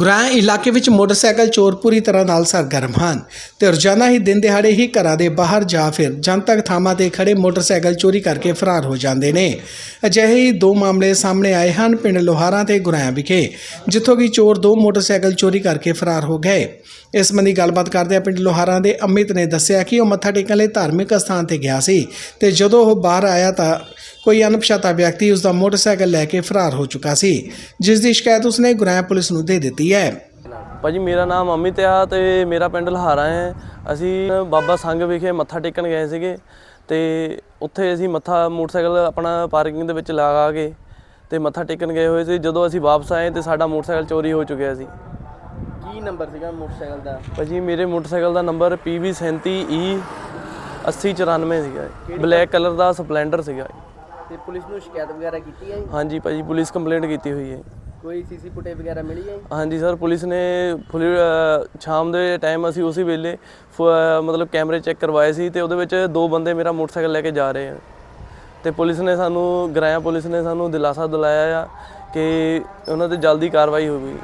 ਗੁਰਾਂ ਇਲਾਕੇ ਵਿੱਚ ਮੋਟਰਸਾਈਕਲ ਚੋਰ ਪੂਰੀ ਤਰ੍ਹਾਂ ਨਾਲ ਸਰਗਰਮ ਹਨ ਤੇ ਰੋਜ਼ਾਨਾ ਹੀ ਦਿਨ ਦਿਹਾੜੇ ਹੀ ਘਰਾਂ ਦੇ ਬਾਹਰ ਜਾ ਫਿਰ ਜਨਤਕ ਥਾਵਾਂ ਤੇ ਖੜੇ ਮੋਟਰਸਾਈਕਲ ਚੋਰੀ ਕਰਕੇ ਫਰਾਰ ਹੋ ਜਾਂਦੇ ਨੇ। ਅਜਿਹੇ ਹੀ ਦੋ ਮਾਮਲੇ ਸਾਹਮਣੇ ਆਏ ਹਨ ਪਿੰਡ ਲੋਹਾਰਾਂ ਤੇ ਗੁਰਾਇਆ ਵਿਖੇ, ਜਿੱਥੋਂ ਕਿ ਚੋਰ ਦੋ ਮੋਟਰਸਾਈਕਲ ਚੋਰੀ ਕਰਕੇ ਫਰਾਰ ਹੋ ਗਏ। ਇਸ ਸੰਬੰਧੀ ਗੱਲਬਾਤ ਕਰਦਿਆਂ ਪਿੰਡ ਲੋਹਾਰਾਂ ਦੇ ਅਮਿਤ ਨੇ ਦੱਸਿਆ ਕਿ ਉਹ ਮੱਥਾ ਟੇਕਣ ਲਈ ਧਾਰਮਿਕ ਸਥਾਨ ਤੇ ਗਿਆ ਸੀ ਤੇ ਜਦੋਂ ਉਹ ਬਾਹਰ ਆਇਆ ਤਾਂ ਕੋਈ ਅਣਪਛਾਤਾ ਵਿਅਕਤੀ ਉਸ ਦਾ ਮੋਟਰਸਾਈਕਲ ਲੈ ਕੇ ਫਰਾਰ ਹੋ ਚੁੱਕਾ ਸੀ ਜਿਸ ਦੀ ਸ਼ਿਕਾਇਤ ਉਸਨੇ ਗੁਰਾਇਆ ਪੁਲਿਸ ਨੂੰ ਦੇ ਦਿੱਤੀ ਹੈ। ਭਾਜੀ ਮੇਰਾ ਨਾਮ ਅਮਿਤ ਆ ਤੇ ਮੇਰਾ ਪਿੰਡ ਲਹਾਰਾ ਹੈ। ਅਸੀਂ ਬਾਬਾ ਸੰਘ ਵਿਖੇ ਮੱਥਾ ਟੇਕਣ ਗਏ ਸੀਗੇ ਤੇ ਉੱਥੇ ਅਸੀਂ ਮੱਥਾ ਮੋਟਰਸਾਈਕਲ ਆਪਣਾ ਪਾਰਕਿੰਗ ਦੇ ਵਿੱਚ ਲਗਾ ਕੇ ਤੇ ਮੱਥਾ ਟੇਕਣ ਗਏ ਹੋਏ ਸੀ। ਜਦੋਂ ਅਸੀਂ ਵਾਪਸ ਆਏ ਤੇ ਸਾਡਾ ਮੋਟਰਸਾਈਕਲ ਚੋਰੀ ਹੋ ਚੁੱਕਿਆ ਸੀ। ਕੀ ਨੰਬਰ ਸੀਗਾ ਮੋਟਰਸਾਈਕਲ ਦਾ? ਭਾਜੀ ਮੇਰੇ ਮੋਟਰਸਾਈਕਲ ਦਾ ਨੰਬਰ PV37E 8094 ਸੀਗਾ। ਬਲੈਕ ਕਲਰ ਦਾ ਸਪਲੈਂਡਰ ਸੀਗਾ। ਤੇ ਪੁਲਿਸ ਨੂੰ ਸ਼ਿਕਾਇਤ ਵਗੈਰਾ ਕੀਤੀ ਹੈ ਜੀ? ਹਾਂਜੀ ਭਾਜੀ ਪੁਲਿਸ ਕੰਪਲੇਂਟ ਕੀਤੀ ਹੋਈ ਹੈ ਕੋਈ ਸੀਸੀ ਫੁਟੇਜ ਵਗੈਰਾ ਮਿਲੀ ਹੈ ਜੀ? ਹਾਂਜੀ ਸਰ ਪੁਲਿਸ ਨੇ ਫੁੱਲ ਅ, ਸ਼ਾਮ ਦੇ ਟਾਈਮ ਅਸੀਂ ਉਸੇ ਵੇਲੇ ਫ- ਅ, ਮਤਲਬ ਕੈਮਰੇ ਚੈੱਕ ਕਰਵਾਏ ਸੀ ਤੇ ਉਹਦੇ ਵਿੱਚ ਦੋ ਬੰਦੇ ਮੇਰਾ ਮੋਟਰਸਾਈਕਲ ਲੈ ਕੇ ਜਾ ਰਹੇ ਆ ਤੇ ਪੁਲਿਸ ਨੇ ਸਾਨੂੰ ਗਰਾਇਆ ਪੁਲਿਸ ਨੇ ਸਾਨੂੰ ਦਿਲਾਸਾ ਦਿਲਾਇਆ ਆ ਕਿ ਉਹਨਾਂ ਤੇ ਜਲਦੀ ਕਾਰਵਾਈ ਹੋਵੇਗੀ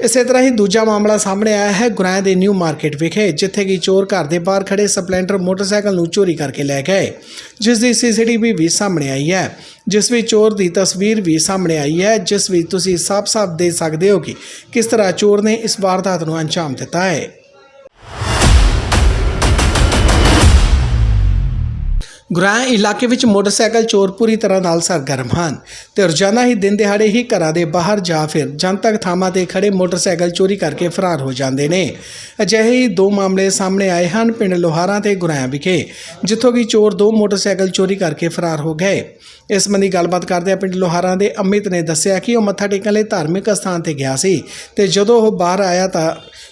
ਇਸੇ ਤਰ੍ਹਾਂ ਹੀ ਦੂਜਾ ਮਾਮਲਾ ਸਾਹਮਣੇ ਆਇਆ ਹੈ ਗੁਰਾਇਆ ਦੇ ਨਿਊ ਮਾਰਕੀਟ ਵਿਖੇ, ਜਿੱਥੇ ਕਿ ਚੋਰ ਘਰ ਦੇ ਬਾਹਰ ਖੜੇ ਸਪਲੈਂਡਰ ਮੋਟਰਸਾਈਕਲ ਨੂੰ ਚੋਰੀ ਕਰਕੇ ਲੈ ਗਏ। ਜਿਸ ਦੀ ਸੀਸੀਟੀਵੀ ਵੀ ਸਾਹਮਣੇ ਆਈ ਹੈ। ਜਿਸ ਵਿੱਚ ਚੋਰ ਦੀ ਤਸਵੀਰ ਵੀ ਸਾਹਮਣੇ ਆਈ ਹੈ, ਜਿਸ ਵਿੱਚ ਤੁਸੀਂ ਸਾਫ਼-ਸਾਫ਼ ਦੇਖ ਸਕਦੇ ਹੋ ਕਿ ਕਿਸ ਤਰ੍ਹਾਂ ਚੋਰ ਨੇ ਇਸ ਵਾਰਦਾਤ ਨੂੰ ਅੰਜਾਮ ਦਿੱਤਾ ਹੈ। ਗੁਰਾਂ ਇਲਾਕੇ ਵਿੱਚ ਮੋਟਰਸਾਈਕਲ ਚੋਰ ਪੂਰੀ ਤਰ੍ਹਾਂ ਨਾਲ ਸਰਗਰਮ ਹਨ ਤੇ ਰੋਜ਼ਾਨਾ ਹੀ ਦਿਨ ਦਿਹਾੜੇ ਹੀ ਘਰਾਂ ਦੇ ਬਾਹਰ ਜਾਂ ਫਿਰ ਜਨਤਕ ਥਾਵਾਂ ਤੇ ਖੜੇ ਮੋਟਰਸਾਈਕਲ ਚੋਰੀ ਕਰਕੇ ਫਰਾਰ ਹੋ ਜਾਂਦੇ ਨੇ। ਅਜਿਹੇ ਹੀ ਦੋ ਮਾਮਲੇ ਸਾਹਮਣੇ ਆਏ ਹਨ ਪਿੰਡ ਲੋਹਾਰਾਂ ਤੇ ਗੁਰਾਇਆ ਵਿਖੇ, ਜਿੱਥੋਂ ਕਿ ਚੋਰ ਦੋ ਮੋਟਰਸਾਈਕਲ ਚੋਰੀ ਕਰਕੇ ਫਰਾਰ ਹੋ ਗਏ। ਇਸ ਸੰਬੰਧੀ ਗੱਲਬਾਤ ਕਰਦਿਆਂ ਪਿੰਡ ਲੋਹਾਰਾਂ ਦੇ ਅਮਿਤ ਨੇ ਦੱਸਿਆ ਕਿ ਉਹ ਮੱਥਾ ਟੇਕਣ ਲਈ ਧਾਰਮਿਕ ਸਥਾਨ ਤੇ ਗਿਆ ਸੀ ਤੇ ਜਦੋਂ ਉਹ ਬਾਹਰ ਆਇਆ ਤਾਂ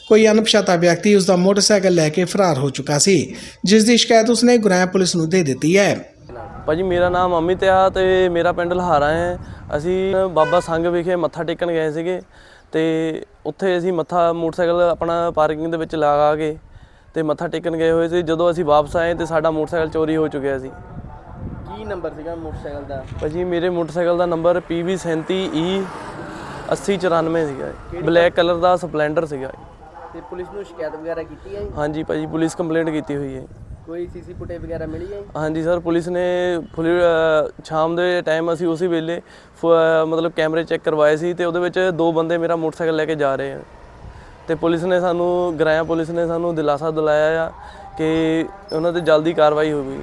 ਕੋਈ ਅਣਪਛਾਤਾ ਵਿਅਕਤੀ ਉਸ ਦਾ ਮੋਟਰਸਾਈਕਲ ਲੈ ਕੇ ਫਰਾਰ ਹੋ ਚੁੱਕਾ ਸੀ ਜਿਸ ਦੀ ਸ਼ਿਕਾਇਤ ਉਸਨੇ ਗੁਰਾਇਆ ਪੁਲਿਸ ਨੂੰ ਦੇ ਦਿੱਤੀ ਹੈ। ਭਾਜੀ ਮੇਰਾ ਨਾਮ ਅਮਿਤ ਆ ਤੇ ਮੇਰਾ ਪਿੰਡ ਲਹਾਰਾ ਹੈ। ਅਸੀਂ ਬਾਬਾ ਸੰਘ ਵਿਖੇ ਮੱਥਾ ਟੇਕਣ ਗਏ ਸੀਗੇ ਤੇ ਉੱਥੇ ਅਸੀਂ ਮੱਥਾ ਮੋਟਰਸਾਈਕਲ ਆਪਣਾ ਪਾਰਕਿੰਗ ਦੇ ਵਿੱਚ ਲਗਾ ਕੇ ਤੇ ਮੱਥਾ ਟੇਕਣ ਗਏ ਹੋਏ ਸੀ। ਜਦੋਂ ਅਸੀਂ ਵਾਪਸ ਆਏ ਤੇ ਸਾਡਾ ਮੋਟਰਸਾਈਕਲ ਚੋਰੀ ਹੋ ਚੁੱਕਿਆ ਸੀ। ਕੀ ਨੰਬਰ ਸੀਗਾ ਮੋਟਰਸਾਈਕਲ ਦਾ? ਭਾਜੀ ਮੇਰੇ ਮੋਟਰਸਾਈਕਲ ਦਾ ਨੰਬਰ PV37E 8094 ਸੀਗਾ। ਬਲੈਕ ਕਲਰ ਦਾ ਸਪਲੈਂਡਰ ਸੀਗਾ। ਤੇ ਪੁਲਿਸ ਨੂੰ ਸ਼ਿਕਾਇਤ ਵਗੈਰਾ ਕੀਤੀ ਹੈ ਜੀ? ਹਾਂਜੀ ਭਾਜੀ ਪੁਲਿਸ ਕੰਪਲੇਂਟ ਕੀਤੀ ਹੋਈ ਹੈ ਕੋਈ ਸੀਸੀ ਫੁਟੇਜ ਵਗੈਰਾ ਮਿਲੀ ਹੈ ਜੀ? ਹਾਂਜੀ ਸਰ ਪੁਲਿਸ ਨੇ ਫੁੱਲ ਅ, ਸ਼ਾਮ ਦੇ ਟਾਈਮ ਅਸੀਂ ਉਸੇ ਵੇਲੇ ਫ- ਅ, ਮਤਲਬ ਕੈਮਰੇ ਚੈੱਕ ਕਰਵਾਏ ਸੀ ਤੇ ਉਹਦੇ ਵਿੱਚ ਦੋ ਬੰਦੇ ਮੇਰਾ ਮੋਟਰਸਾਈਕਲ ਲੈ ਕੇ ਜਾ ਰਹੇ ਆ ਤੇ ਪੁਲਿਸ ਨੇ ਸਾਨੂੰ ਗਰਾਇਆ ਪੁਲਿਸ ਨੇ ਸਾਨੂੰ ਦਿਲਾਸਾ ਦਿਲਾਇਆ ਆ ਕਿ ਉਹਨਾਂ ਤੇ ਜਲਦੀ ਕਾਰਵਾਈ ਹੋਵੇਗੀ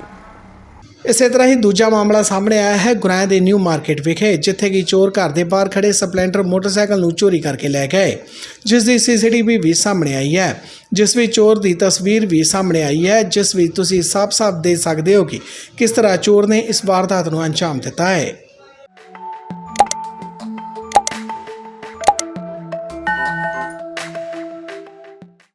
ਇਸੇ ਤਰ੍ਹਾਂ ਹੀ ਦੂਜਾ ਮਾਮਲਾ ਸਾਹਮਣੇ ਆਇਆ ਹੈ ਗੁਰਾਇਆ ਦੇ ਨਿਊ ਮਾਰਕੀਟ ਵਿਖੇ, ਜਿੱਥੇ ਕਿ ਚੋਰ ਘਰ ਦੇ ਬਾਹਰ ਖੜੇ ਸਪਲੈਂਡਰ ਮੋਟਰਸਾਈਕਲ ਨੂੰ ਚੋਰੀ ਕਰਕੇ ਲੈ ਗਏ। ਜਿਸ ਦੀ ਸੀਸੀਟੀਵੀ ਵੀ ਸਾਹਮਣੇ ਆਈ ਹੈ। ਜਿਸ ਵਿੱਚ ਚੋਰ ਦੀ ਤਸਵੀਰ ਵੀ ਸਾਹਮਣੇ ਆਈ ਹੈ, ਜਿਸ ਵਿੱਚ ਤੁਸੀਂ ਸਾਫ਼-ਸਾਫ਼ ਦੇਖ ਸਕਦੇ ਹੋ ਕਿ ਕਿਸ ਤਰ੍ਹਾਂ ਚੋਰ ਨੇ ਇਸ ਵਾਰਦਾਤ ਨੂੰ ਅੰਜਾਮ ਦਿੱਤਾ ਹੈ।